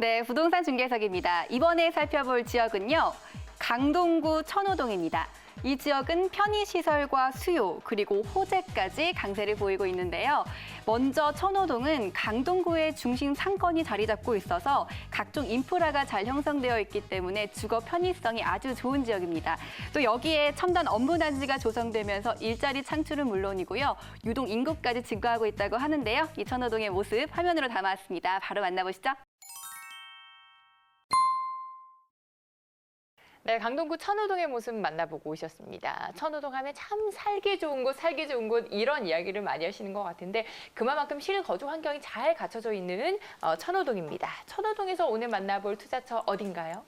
네, 부동산 중개석입니다. 이번에 살펴볼 지역은요. 강동구 천호동입니다. 이 지역은 편의시설과 수요, 그리고 호재까지 강세를 보이고 있는데요. 먼저 천호동은 강동구의 중심 상권이 자리 잡고 있어서 각종 인프라가 잘 형성되어 있기 때문에 주거 편의성이 아주 좋은 지역입니다. 또 여기에 첨단 업무단지가 조성되면서 일자리 창출은 물론이고요. 유동 인구까지 증가하고 있다고 하는데요. 이 천호동의 모습 화면으로 담아왔습니다. 바로 만나보시죠. 네, 강동구 천호동의 모습 만나보고 오셨습니다. 천호동 하면 참 살기 좋은 곳, 살기 좋은 곳 이런 이야기를 많이 하시는 것 같은데 그만큼 실거주 환경이 잘 갖춰져 있는 어, 천호동입니다. 천호동에서 오늘 만나볼 투자처 어딘가요?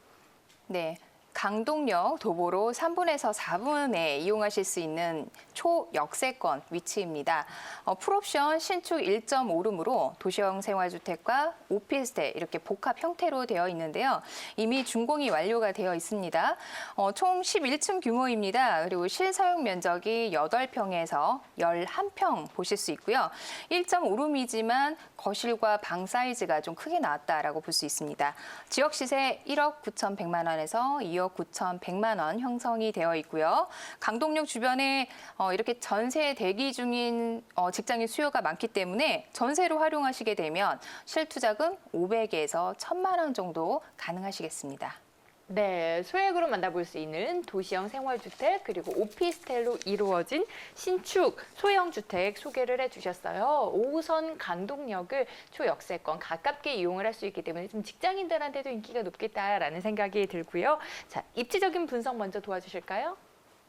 네. 강동역 도보로 3분에서 4분에 이용하실 수 있는 초역세권 위치입니다. 어, 풀옵션 신축 1.5룸으로 도시형 생활주택과 오피스텔 이렇게 복합 형태로 되어 있는데요. 이미 준공이 완료가 되어 있습니다. 어, 총 11층 규모입니다. 그리고 실사용 면적이 8평에서 11평 보실 수 있고요. 1.5룸이지만 거실과 방 사이즈가 좀 크게 나왔다라고 볼 수 있습니다. 지역 시세 1억 9,100만 원에서 2억 9,100만 원 형성이 되어 있고요. 강동역 주변에 어, 이렇게 전세 대기 중인 어, 직장인 수요가 많기 때문에 전세로 활용하시게 되면 실투자금 500에서 1,000만 원 정도 가능하시겠습니다. 네, 소액으로 만나볼 수 있는 도시형 생활주택 그리고 오피스텔로 이루어진 신축 소형 주택 소개를 해주셨어요. 5호선 강동역을 초역세권 가깝게 이용을 할 수 있기 때문에 좀 직장인들한테도 인기가 높겠다라는 생각이 들고요. 자, 입지적인 분석 먼저 도와주실까요?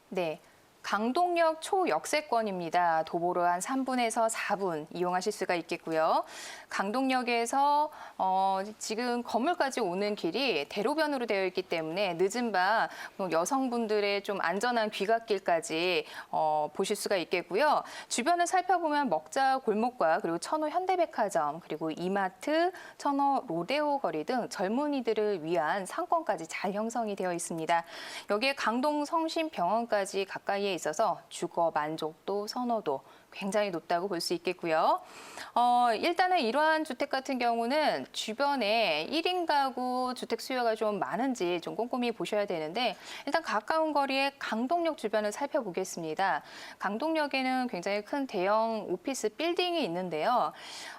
네. 강동역 초역세권입니다. 도보로 한 3분에서 4분 이용하실 수가 있겠고요. 강동역에서 어, 지금 건물까지 오는 길이 대로변으로 되어 있기 때문에 늦은 밤 여성분들의 좀 안전한 귀갓길까지 어, 보실 수가 있겠고요. 주변을 살펴보면 먹자 골목과 그리고 천호 현대백화점 그리고 이마트, 천호 로데오 거리 등 젊은이들을 위한 상권까지 잘 형성이 되어 있습니다. 여기에 강동 성심병원까지 가까이에 있어서 주거 만족도 선호도 굉장히 높다고 볼 수 있겠고요. 어, 일단은 이러한 주택 같은 경우는 주변에 1인 가구 주택 수요가 좀 많은지 좀 꼼꼼히 보셔야 되는데 일단 가까운 거리에 강동역 주변을 살펴보겠습니다. 강동역에는 굉장히 큰 대형 오피스 빌딩이 있는데요.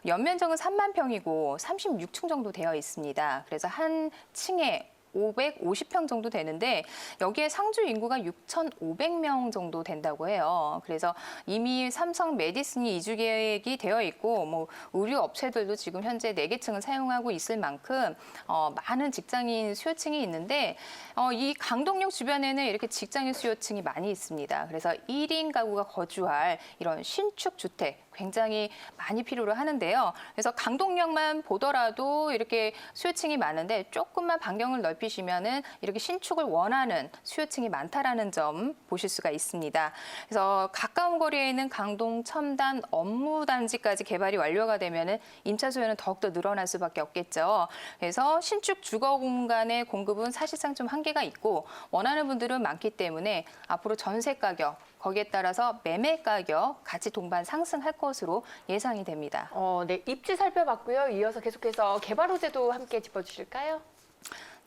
연면적은 3만 평이고 36층 정도 되어 있습니다. 그래서 한 층에 550평 정도 되는데 여기에 상주 인구가 6,500명 정도 된다고 해요. 그래서 이미 삼성 메디슨이 이주 계획이 되어 있고 뭐 의류 업체들도 지금 현재 네개 층을 사용하고 있을 만큼 어, 많은 직장인 수요층이 있는데 어, 이 강동역 주변에는 이렇게 직장인 수요층이 많이 있습니다. 그래서 1인 가구가 거주할 이런 신축 주택 굉장히 많이 필요로 하는데요. 그래서 강동역만 보더라도 이렇게 수요층이 많은데 조금만 반경을 넓히시면은 이렇게 신축을 원하는 수요층이 많다라는 점 보실 수가 있습니다. 그래서 가까운 거리에 있는 강동 첨단 업무 단지까지 개발이 완료가 되면은 임차 수요는 더욱더 늘어날 수밖에 없겠죠. 그래서 신축 주거 공간의 공급은 사실상 좀 한계가 있고 원하는 분들은 많기 때문에 앞으로 전세 가격 거기에 따라서 매매 가격 같이 동반 상승할 것 으로 예상이 됩니다. 어, 네, 입지 살펴봤고요. 이어서 계속해서 개발 호재도 함께 짚어주실까요?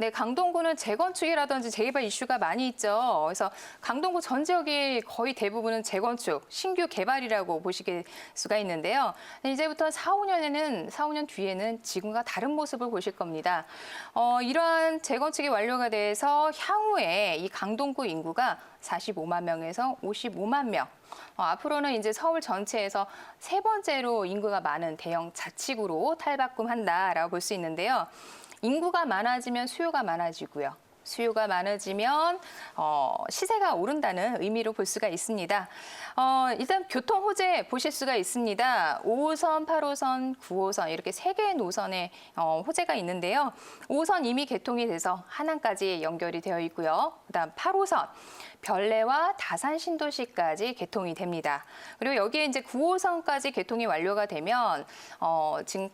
네, 강동구는 재건축이라든지 재개발 이슈가 많이 있죠. 그래서 강동구 전 지역이 거의 대부분은 재건축, 신규 개발이라고 보시게 수가 있는데요. 이제부터 4, 5년에는 4, 5년 뒤에는 지금과 다른 모습을 보실 겁니다. 어, 이러한 재건축이 완료가 돼서 향후에 이 강동구 인구가 45만 명에서 55만 명. 어, 앞으로는 이제 서울 전체에서 세 번째로 인구가 많은 대형 자치구로 탈바꿈한다라고 볼 수 있는데요. 인구가 많아지면 수요가 많아지고요. 수요가 많아지면 어, 시세가 오른다는 의미로 볼 수가 있습니다. 어, 일단 교통 호재 보실 수가 있습니다. 5호선, 8호선, 9호선 이렇게 세 개의 노선에 어, 호재가 있는데요. 5호선 이미 개통이 돼서 하남까지 연결이 되어 있고요. 그다음 8호선 별내와 다산 신도시까지 개통이 됩니다. 그리고 여기에 이제 9호선까지 개통이 완료가 되면 어, 지금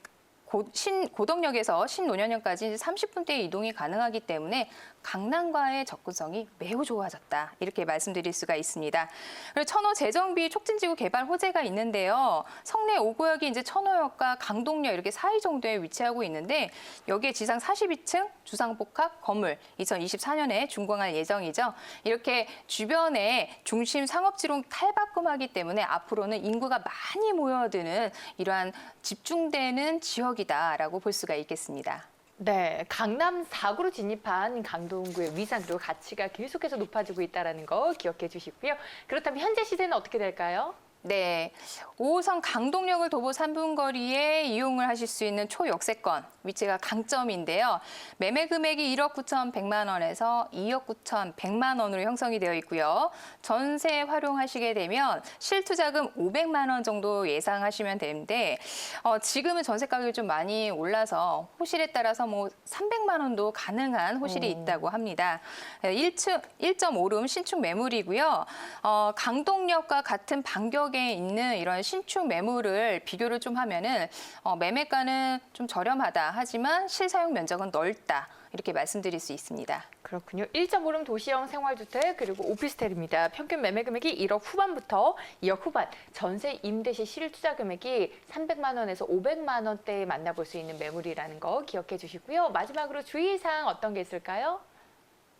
고, 신, 고덕역에서 신논현역까지 30분대 이동이 가능하기 때문에 강남과의 접근성이 매우 좋아졌다. 이렇게 말씀드릴 수가 있습니다. 그리고 천호 재정비 촉진지구 개발 호재가 있는데요. 성내 5구역이 이제 천호역과 강동역 이렇게 사이 정도에 위치하고 있는데 여기에 지상 42층 주상복합 건물 2024년에 준공할 예정이죠. 이렇게 주변에 중심 상업지로 탈바꿈하기 때문에 앞으로는 인구가 많이 모여드는 이러한 집중되는 지역이 다라고 볼 수가 있겠습니다. 네, 강남 4구로 진입한 강동구의 위상 그리고 가치가 계속해서 높아지고 있다는 거 기억해 주시고요. 그렇다면 현재 시세는 어떻게 될까요? 네, 5호선 강동역을 도보 3분 거리에 이용을 하실 수 있는 초역세권 위치가 강점인데요. 매매 금액이 1억 9천100만 원에서 2억 9천 100만 원으로 형성이 되어 있고요. 전세 활용하시게 되면 실투자금 500만 원 정도 예상하시면 되는데 어, 지금은 전세 가격이 좀 많이 올라서 호실에 따라서 뭐 300만 원도 가능한 호실이 있다고 합니다. 1층 1.5룸 신축 매물이고요. 어, 강동역과 같은 반격 에 있는 이런 신축 매물을 비교를 좀 하면은 어, 매매가는 좀 저렴하다 하지만 실사용 면적은 넓다 이렇게 말씀드릴 수 있습니다. 그렇군요. 1.5룸 도시형 생활주택 그리고 오피스텔입니다. 평균 매매 금액이 1억 후반부터 2억 후반, 전세 임대 시 실투자 금액이 300만 원에서 500만 원대에 만나볼 수 있는 매물이라는 거 기억해 주시고요. 마지막으로 주의사항 어떤 게 있을까요?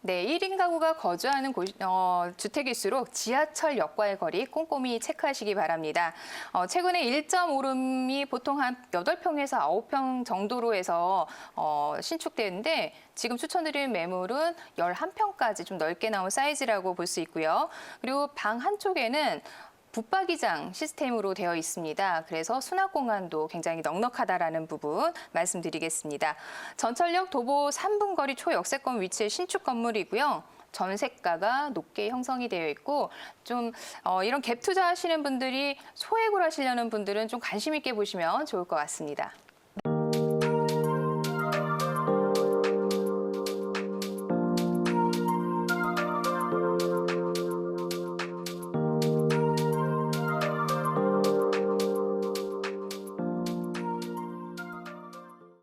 네, 1인 가구가 거주하는 곳, 어, 주택일수록 지하철 역과의 거리 꼼꼼히 체크하시기 바랍니다. 어, 최근에 1.5룸이 보통 한 8평에서 9평 정도로 해서 어, 신축되는데 지금 추천드리는 매물은 11평까지 좀 넓게 나온 사이즈라고 볼 수 있고요. 그리고 방 한쪽에는 붙박이장 시스템으로 되어 있습니다. 그래서 수납 공간도 굉장히 넉넉하다라는 부분 말씀드리겠습니다. 전철역 도보 3분 거리 초역세권 위치의 신축 건물이고요. 전세가가 높게 형성이 되어 있고 좀 어, 이런 갭 투자하시는 분들이 소액으로 하시려는 분들은 좀 관심 있게 보시면 좋을 것 같습니다.